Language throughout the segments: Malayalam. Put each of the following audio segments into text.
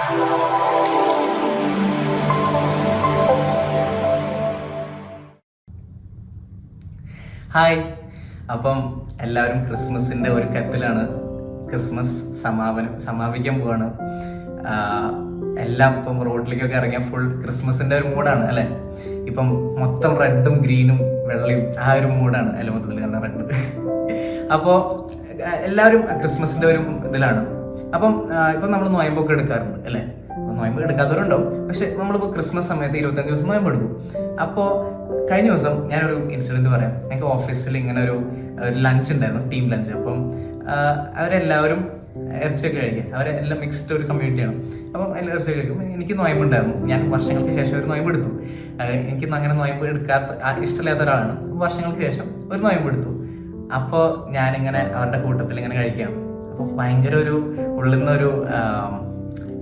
ഹായ്. അപ്പം എല്ലാവരും ക്രിസ്മസിന്റെ ഒരുക്കത്തിലാണ് ക്രിസ്മസ് സമാപനം സമാപിക്കാൻ പോവാണ്. എല്ലാം ഇപ്പം റോഡിലേക്കൊക്കെ ഇറങ്ങിയ ഫുൾ ക്രിസ്മസിന്റെ ഒരു മൂഡാണ് അല്ലേ? ഇപ്പം മൊത്തം റെഡും ഗ്രീനും വെള്ളയും ആ ഒരു മൂഡാണ് അല്ലെ മൊത്തത്തിൽ കണ്ട റെഡ്. അപ്പോൾ എല്ലാവരും ക്രിസ്മസിന്റെ ഒരു ഇതിലാണ്. അപ്പം ഇപ്പൊ നമ്മൾ നോയമ്പൊക്കെ എടുക്കാറുണ്ട് അല്ലേ? നോയമ്പ് എടുക്കാത്തവരുണ്ടാവും. പക്ഷെ നമ്മളിപ്പോൾ ക്രിസ്മസ് സമയത്ത് ഇരുപത്തഞ്ച് ദിവസം നോയമ്പ് എടുക്കും. അപ്പോൾ കഴിഞ്ഞ ദിവസം ഞാനൊരു ഇൻസിഡന്റ് പറയാം. ഞങ്ങൾക്ക് ഓഫീസിൽ ഇങ്ങനെ ഒരു ലഞ്ച് ഉണ്ടായിരുന്നു ടീം ലഞ്ച് അപ്പം അവരെല്ലാവരും ഇറച്ചിയൊക്കെ കഴിക്കുക അവരെല്ലാം മിക്സ്ഡ് ഒരു കമ്മ്യൂണിറ്റിയാണ് അപ്പം എല്ലാം ഇറച്ചി കഴിക്കും. എനിക്ക് നോയമ്പുണ്ടായിരുന്നു ഞാൻ വർഷങ്ങൾക്ക് ശേഷം ഒരു നോയമ്പ് എടുത്തു. എനിക്ക് അങ്ങനെ നോയമ്പ് എടുക്കാത്ത ഇഷ്ടമില്ലാത്ത ഒരാളാണ്. വർഷങ്ങൾക്ക് ശേഷം ഒരു നോയമ്പ് എടുത്തു. അപ്പോൾ ഞാനിങ്ങനെ അവരുടെ കൂട്ടത്തിൽ ഇങ്ങനെ കഴിക്കുകയാണ്. അപ്പോൾ ഭയങ്കര ഒരു ഉള്ളിൽ നിന്നൊരു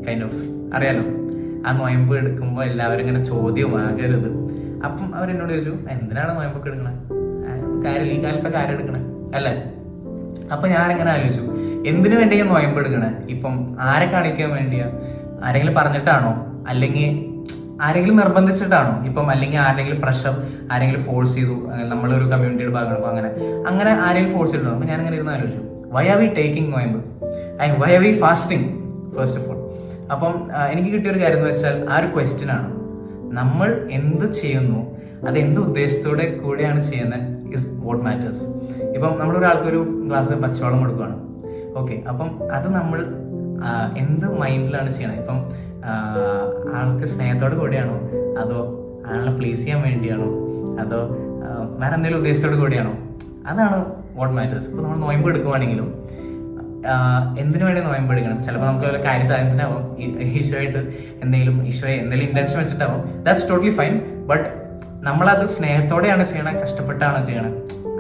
കൈൻഡ് ഓഫ് അറിയാലോ? ആ നോയമ്പ് എടുക്കുമ്പോൾ എല്ലാവരും ഇങ്ങനെ ചോദ്യം ആകരുത്. അപ്പം അവരെന്നോട് ചോദിച്ചു എന്തിനാണ് നോയമ്പൊക്കെ എടുക്കണേ? കാര്യം ഈ കാലത്തെ കാര്യം എടുക്കണേ. അല്ലേ? അപ്പൊ ഞാനിങ്ങനെ ആലോചിച്ചു എന്തിനു വേണ്ടി വേണ്ടിയാ നോയമ്പ് എടുക്കണേ? ഇപ്പം ആരെ കാണിക്കാൻ വേണ്ടിയാ? ആരെങ്കിലും പറഞ്ഞിട്ടാണോ? അല്ലെങ്കിൽ ആരെങ്കിലും നിർബന്ധിച്ചിട്ടാണോ? ഇപ്പം അല്ലെങ്കിൽ ആരെങ്കിലും പ്രഷർ ആരെങ്കിലും ഫോഴ്സ് ചെയ്തു നമ്മളൊരു കമ്മ്യൂണിറ്റിയുടെ ഭാഗമാണ്? അപ്പൊ അങ്ങനെ അങ്ങനെ ആരെങ്കിലും ഫോഴ്സ് ചെയ്തിട്ടുണ്ടോ? അപ്പൊ ഞാനിങ്ങനെ ഇരുന്ന് ആലോചിച്ചു. വൈ ആർ വി ടേക്കിംഗ് നോയമ്പ് and why are we fasting first of all അപ്പം എനിക്ക് കിട്ടിയൊരു കാര്യം എന്ന് വെച്ചാൽ ആ ഒരു ക്വസ്റ്റ്യൻ ആണ്. നമ്മൾ എന്ത് ചെയ്യുന്നു അത് എന്ത് ഉദ്ദേശത്തോടെ കൂടെയാണ് ചെയ്യുന്നത് ഇസ് വോട്ട് മാറ്റേഴ്സ് ഇപ്പം നമ്മളൊരാൾക്കൊരു ഗ്ലാസ് പച്ചവെള്ളം കൊടുക്കുകയാണ് ഓക്കെ അപ്പം അത് നമ്മൾ എന്ത് മൈൻഡിലാണ് ചെയ്യണത് ഇപ്പം ആൾക്ക് സ്നേഹത്തോടെ കൂടെയാണോ? അതോ ആളെ പ്ലീസ് ചെയ്യാൻ വേണ്ടിയാണോ? അതോ വേറെ എന്തെങ്കിലും ഉദ്ദേശത്തോടെ കൂടിയാണോ? അതാണ് വോട്ട് മാറ്റേഴ്സ് ഇപ്പോൾ നമ്മൾ നോയമ്പ് എടുക്കുവാണെങ്കിലും എന്തിനു വേണ്ടി നോയമ്പ് എടുക്കണം. ചിലപ്പോൾ നമുക്ക് വല്ല കാര്യ സാധനത്തിനാവും ഈശോയായിട്ട് എന്തെങ്കിലും ഈശോയെ എന്തെങ്കിലും ഇന്റൻഷൻ വെച്ചിട്ടാവും. ദാറ്റ്സ് ടോട്ടലി ഫൈൻ ബട്ട് നമ്മളത് സ്നേഹത്തോടെയാണ് ചെയ്യണം കഷ്ടപ്പെട്ടാണ് ചെയ്യണം.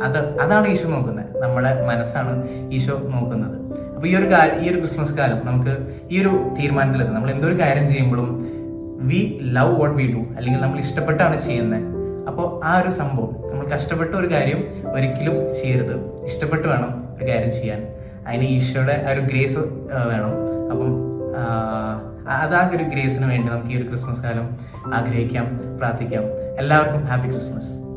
അത് അതാണ് ഈശോ നോക്കുന്നത്. നമ്മുടെ മനസ്സാണ് ഈശോ നോക്കുന്നത്. അപ്പോൾ ഈ ഒരു ഈ ഒരു ക്രിസ്മസ് കാലം നമുക്ക് ഈ ഒരു തീരുമാനത്തിലെത്തും. നമ്മൾ എന്തൊരു കാര്യം ചെയ്യുമ്പോഴും we love what we do അല്ലെങ്കിൽ നമ്മൾ ഇഷ്ടപ്പെട്ടാണ് ചെയ്യുന്നത്. അപ്പോൾ ആ ഒരു സംഭവം കഷ്ടപ്പെട്ട ഒരു കാര്യം ഒരിക്കലും ചെയ്യരുത്. ഇഷ്ടപ്പെട്ട് വേണം ഒരു കാര്യം ചെയ്യാൻ. അതിന് ഈശോയുടെ ആ ഒരു ഗ്രേസ് വേണം. അപ്പം അതാ ഒരു ഗ്രേസിന് വേണ്ടി നമുക്ക് ഈ ഒരു ക്രിസ്മസ് കാലം ആഗ്രഹിക്കാം പ്രാർത്ഥിക്കാം. എല്ലാവർക്കും ഹാപ്പി ക്രിസ്മസ്.